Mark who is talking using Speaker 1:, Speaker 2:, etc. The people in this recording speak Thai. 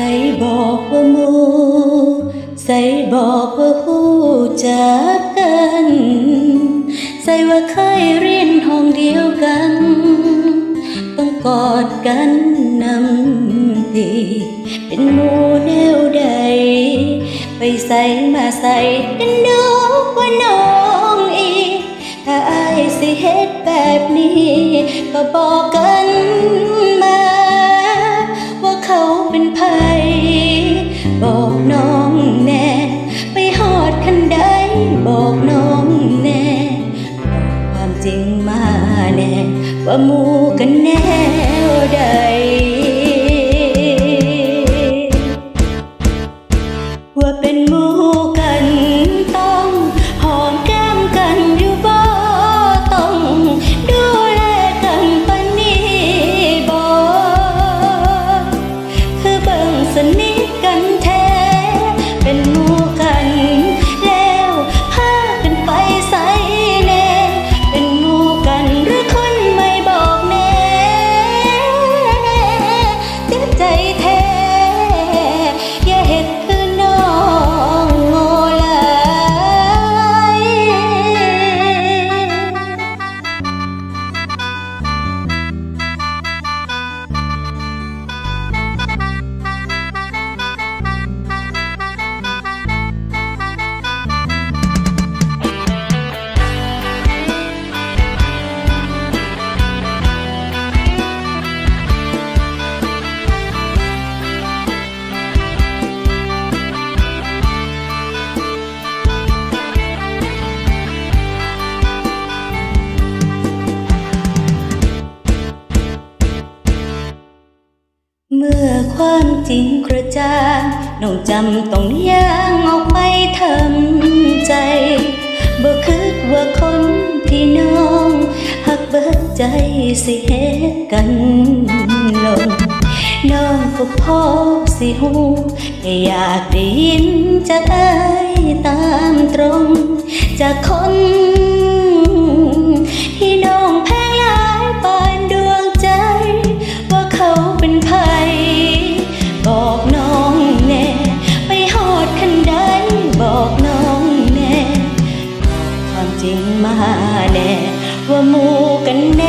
Speaker 1: ใส่บอกว่ามูใส่บอกว่าหูจักกัน ใส่ว่าเคยเรียนห้องเดียวกัน ต้องกอดกันนำทีเป็นมูแนวใด ไปใส่มาใส่เป็นน้องว่าน้องอี ถ้าอายสิเฮ็ดแบบนี้ ก็บอกกัน ว่าหมูกันแน ความจริงกระจ่างน้องจำต้องย่างออกไปทำใจบ่คิดว่าคนที่น้องหักเบิดใจสิเฮ็ดกันลงน้องก็พอสิหูแค่อยากได้ยินจากอายตามตรง จากคน tener.